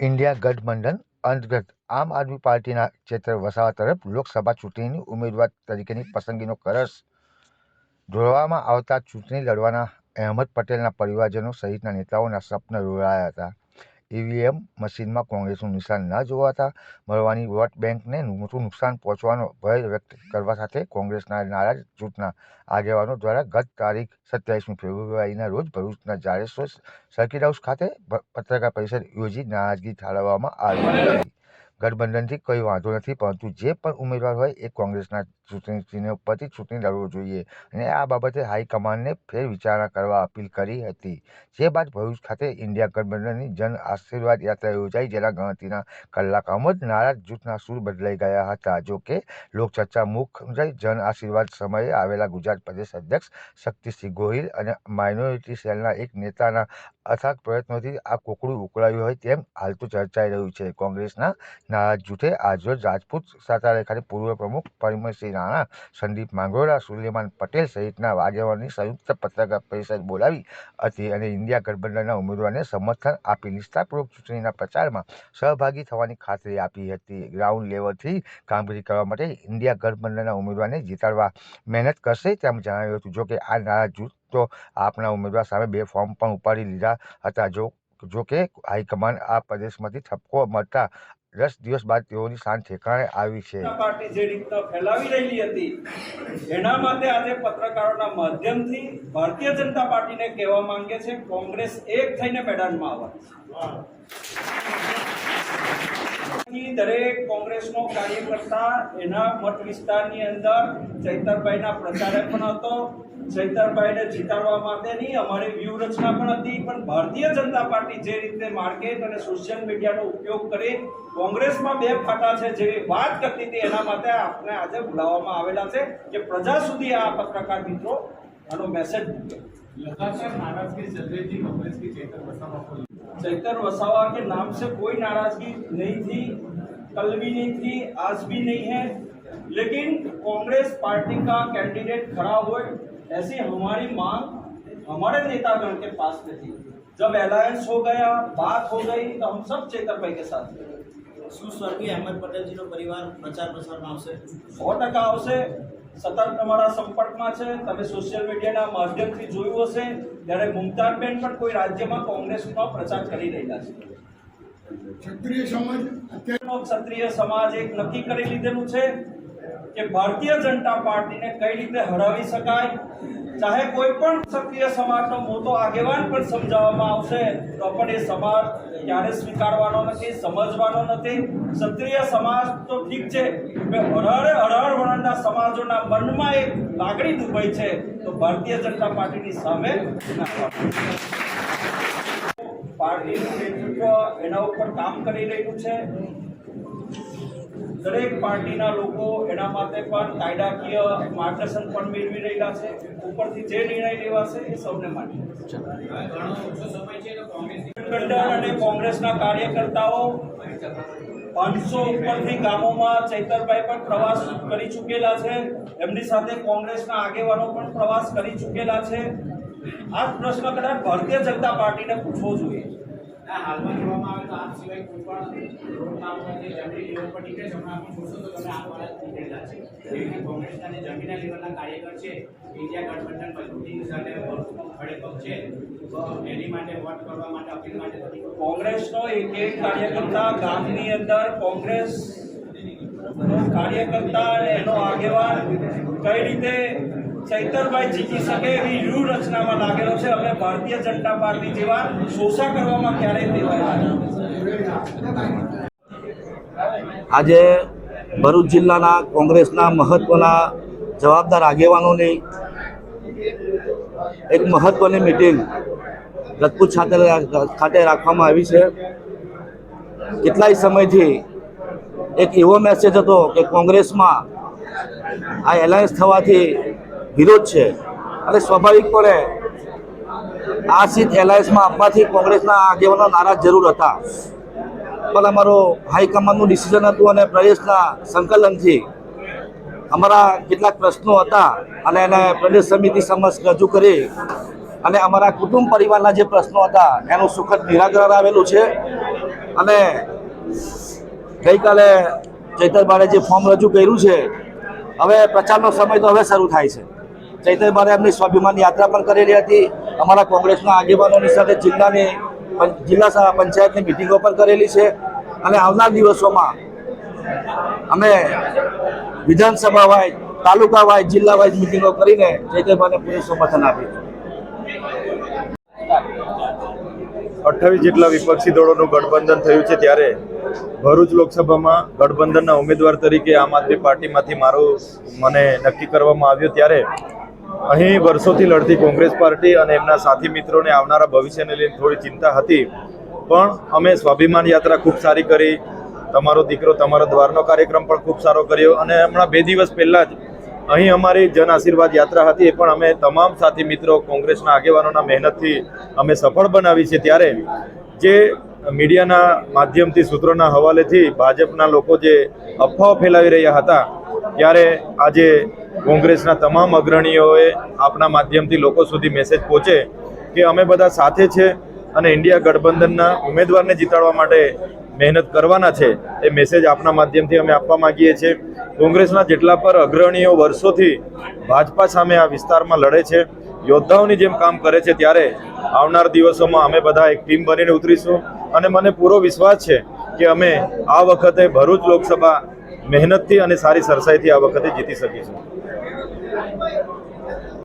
India ગઠબંધન અંતર્ગત આમ આદમી પાર્ટીના ચેતર વસાવા તરફ લોકસભા ચૂંટણીની ઉમેદવાર તરીકેની પસંદગીનો કરસ ધોળવામાં આવતા ચૂંટણી લડવાના અહેમદ પટેલના પરિવારજનો સહિતના નેતાઓના સપના રોળાયા હતા. ઈવીએમ મશીનમાં કોંગ્રેસનું નિશાન ન જોવાતા મળવાની વોટ બેંકને મોટું નુકસાન પહોંચવાનો ભય વ્યક્ત કરવા સાથે કોંગ્રેસના નારાજ જૂથના આગેવાનો દ્વારા ગત તારીખ સત્યાવીસમી ફેબ્રુઆરીના રોજ ભરૂચના જાડેશ્વર સર્કિટ હાઉસ ખાતે પત્રકાર પરિષદ યોજી નારાજગી ઠાલવવામાં આવી હતી. ગઠબંધનથી કોઈ વાંધો નથી, પરંતુ જે પણ ઉમેદવાર હોય એ કોંગ્રેસના ચૂંટણી ચિહ્ન ઉપરથી ચૂંટણી લડવું જોઈએ અને આ બાબતે હાઈકમાન્ડને ફેર વિચારણા કરવા અપીલ કરી હતી. જે બાદ ભરૂચ ખાતે ઇન્ડિયા ગઠબંધનની જન આશીર્વાદ યાત્રા યોજાઈ જેના ગણતરીના કલાકોમાં જ નારાજ જૂથના સૂર બદલાઈ ગયા હતા. જોકે લોકચર્ચા મુખ જન આશીર્વાદ સમયે આવેલા ગુજરાત પ્રદેશ અધ્યક્ષ શક્તિસિંહ ગોહિલ અને માઇનોરિટી સેલના એક નેતાના અથાગ પ્રયત્નોથી આ કોકડું ઉકળાયું હોય તેમ હાલ તો ચર્ચાઈ રહ્યું છે. કોંગ્રેસના નારાજ જૂથે આજરોજ રાજપૂત સાતારા ખાતે પૂર્વ પ્રમુખ પરિમલસિંહ રાણા સંદીપ માંગોરા સુલેમાન પટેલ સહિતના આગેવાનોની સંયુક્ત પત્રકાર પરિષદ બોલાવી હતી અને ઇન્ડિયા ગઠબંધનના ઉમેદવારને સમર્થન આપી નિષ્ઠાપૂર્વક ચૂંટણીના પ્રચારમાં સહભાગી થવાની ખાતરી આપી હતી. ગ્રાઉન્ડ લેવલથી કામગીરી કરવા માટે ઇન્ડિયા ગઠબંધનના ઉમેદવારને જીતાડવા મહેનત કરશે તેમ જણાવ્યું હતું. જોકે આ નારાજ જૂથ તો આપના ઉમેદવાર સામે બે ફોર્મ પણ ઉપાડી લીધા હતા. જો જો કે હાઈકમાન્ડ આ પ્રદેશમાંથી ઠપકો મળતા દસ દિવસ બાદ તેઓની શાન ઠેકાણે આવી છે. પાર્ટી જે રીતના ફેલાવી રહેલી હતી, એના માટે આજે પત્રકારોના માધ્યમથી ભારતીય જનતા પાર્ટીને કહેવા માંગે છે, કોંગ્રેસ એક થઈને મેદાનમાં આવે દરેક કોંગ્રેસનો કાર્યકર્તા એના મત વિસ્તારની અંદર ચૈતરભાઈના પ્રચારે પણ હતો ચૈતરભાઈને જીતાડવા માટેની અમારી વ્યૂહરચના પણ હતી પણ ભારતીય જનતા પાર્ટી જે રીતે માર્કેટ અને સોશિયલ મીડિયાનો ઉપયોગ કરી કોંગ્રેસમાં બે ફાટા છે જેવી વાત કરતી હતી એના માટે આપણે આજે બોલાવવામાં આવેલા છે કે પ્રજા સુધી આ પત્રકાર મિત્રો આનો મેસેજ મૂકે लगातार नाराजगी चल रही थी कांग्रेस की चेतन वसावा को चैतर वसावा के नाम से कोई नाराजगी नहीं थी कल भी नहीं थी आज भी नहीं है लेकिन कांग्रेस पार्टी का कैंडिडेट खड़ा हुए ऐसी हमारी मांग हमारे नेतागण के पास में थी जब अलायंस हो गया बात हो गई तो हम सब चेतर भाई के साथ थे શું સ્વર્ગીય અહેમદ પટેલજીનો પરિવાર પ્રચાર પ્રસારમાં આવશે સો ટકા આવશે સતત તમારા સંપર્કમાં છે તમે સોશિયલ મીડિયાના માધ્યમથી જોયું હશે ત્યારે મુમતાજબેન પણ કોઈ રાજ્યમાં કોંગ્રેસનો પ્રચાર કરી રહ્યા છે ક્ષત્રિય સમાજ અત્યારે ક્ષત્રિય સમાજ એક નક્કી કરી લીધેલું છે કે ભારતીય જનતા પાર્ટીને કઈ રીતે હરાવી શકાય? ચાહે કોઈ પણ ક્ષત્રિય સમાજનો મોટો આગેવાન પણ સમજાવવામાં આવશે, તો પણ એ સમાજ ક્યારે સ્વીકારવાનો નથી, સમજવાનો નથી. ક્ષત્રિય સમાજ તો ઠીક છે અઢારે અઢાર વર્ણના સમાજોના મનમાં એક લાગણી દુભાઈ છે, તો ભારતીય જનતા પાર્ટીની સામે પાર્ટીનું નેતૃત્વ એના ઉપર કામ કરી રહ્યું છે. દરેક પાર્ટીના લોકો એના માટે પણ કાયદાકીય માર્ગદર્શન પણ મેળવી રહેલા છે. ઉપરથી જે નિર્ણય લેવાશે એ સૌને માટે. અને કોંગ્રેસના કાર્યકર્તાઓ પાંચસો ઉપરથી ગામોમાં ચૈતરભાઈ પણ પ્રવાસ કરી ચૂકેલા છે. એમની સાથે કોંગ્રેસના આગેવાનો પણ પ્રવાસ કરી ચૂકેલા છે. આ પ્રશ્ન કદાચ ભારતીય જનતા પાર્ટીને પૂછવો જોઈએ. હાલમાં તો આપ સિવાય કોઈ પણ રોડમાં જે જમીન લેવલ પર નીકળે છે હમણાં આપણે જોશો તો તમે આ વાળા જ નીકળેલા છે. એવી રીતે કોંગ્રેસના જે જમીનના લેવલના કાર્યકર છે. ઇન્ડિયા ગઠબંધન મજબૂતી સાથે ખડે પગ છે. એની માટે વોટ કરવા માટે અપીલ માટે કોંગ્રેસનો એક એક કાર્યકર્તા ગામની અંદર કોંગ્રેસ કાર્યકર્તા અને એનો આગેવાન કઈ રીતે આજે ભરૂચ જિલ્લાના કોંગ્રેસના મહત્વના જવાબદાર આગેવાનોની એક મહત્વની મિટિંગ રજપૂત ખાતે ખાતે રાખવામાં આવી છે. કેટલાય સમયથી એક એવો મેસેજ હતો કે કોંગ્રેસમાં આ એલાયન્સ થવાથી વિરોધ છે. અને સ્વાભાવિકપણે આ સીટ એલાયન્સમાં આપવાથી કોંગ્રેસના આગેવાનો નારાજ જરૂર હતા. પણ અમારો હાઈકમાન્ડનું ડિસિઝન હતું અને પ્રદેશના સંકલનથી અમારા કેટલાક પ્રશ્નો હતા અને એને પ્રદેશ સમિતિ સમક્ષ રજૂ કરી અને અમારા કુટુંબ પરિવારના જે પ્રશ્નો હતા એનું સુખદ નિરાકરણ આવેલું છે. અને ગઈકાલે ચૈતરબારે જે ફોર્મ રજૂ કર્યું છે, હવે પ્રચારનો સમય તો હવે શરૂ થાય છે. ચૈતરબારે એમની સ્વાભિમાન યાત્રા પણ કરેલી હતી. અમારા કોંગ્રેસના આગેવાનોની સાથે જિલ્લાની જિલ્લા પંચાયતની મિટિંગો પણ કરેલી છે. અને આવનાર દિવસોમાં અમે વિધાનસભા વાઇઝ તાલુકા વાઇઝ જિલ્લા વાઇઝ મિટિંગો કરીને ચૈતરબાને પૂરું સમર્થન આપ્યું. અઠ્ઠાવીસ જેટલા વિપક્ષી દળોનું ગઠબંધન થયું છે ત્યારે ભરૂચ લોકસભામાં ગઠબંધનના ઉમેદવાર તરીકે આમ આદમી પાર્ટીમાંથી મારું મને નક્કી કરવામાં આવ્યું. ત્યારે અહીં વર્ષોથી લડતી કોંગ્રેસ પાર્ટી અને એમના સાથી મિત્રોને આવનારા ભવિષ્યને લઈને થોડી ચિંતા હતી. પણ અમે સ્વાભિમાન યાત્રા ખૂબ સારી કરી. તમારો દીકરો તમારો દ્વારનો કાર્યક્રમ પણ ખૂબ સારો કર્યો અને હમણાં બે દિવસ પહેલાં જ અહીં અમારી જન આશીર્વાદ યાત્રા હતી એ પણ અમે તમામ સાથી મિત્રો કોંગ્રેસના આગેવાનોના મહેનતથી અમે સફળ બનાવી છે ત્યારે જે મીડિયાના માધ્યમથી સૂત્રોના હવાલેથી ભાજપના લોકો જે અફવાઓ ફેલાવી રહ્યા હતા, ત્યારે આજે કોંગ્રેસના તમામ અગ્રણીઓએ આપના માધ્યમથી લોકો સુધી મેસેજ પહોંચે કે અમે બધા સાથે છે અને ઇન્ડિયા ગઠબંધનના ઉમેદવારને જીતાડવા માટે મહેનત કરવાના છે એ મેસેજ આપના માધ્યમથી અમે આપવા માંગીએ છીએ. કોંગ્રેસના જેટલા પર અગ્રણીઓ વર્ષોથી ભાજપા સામે આ વિસ્તારમાં લડે છે, યોદ્ધાઓની જેમ કામ કરે છે, ત્યારે આવનાર દિવસોમાં અમે બધા એક ટીમ બનીને ઉતરીશું. અને મને પૂરો વિશ્વાસ છે કે અમે આ વખતે ભરૂચ લોકસભા મહેનતથી અને સારી સરસાઈથી આ વખતે જીતી શકીશું.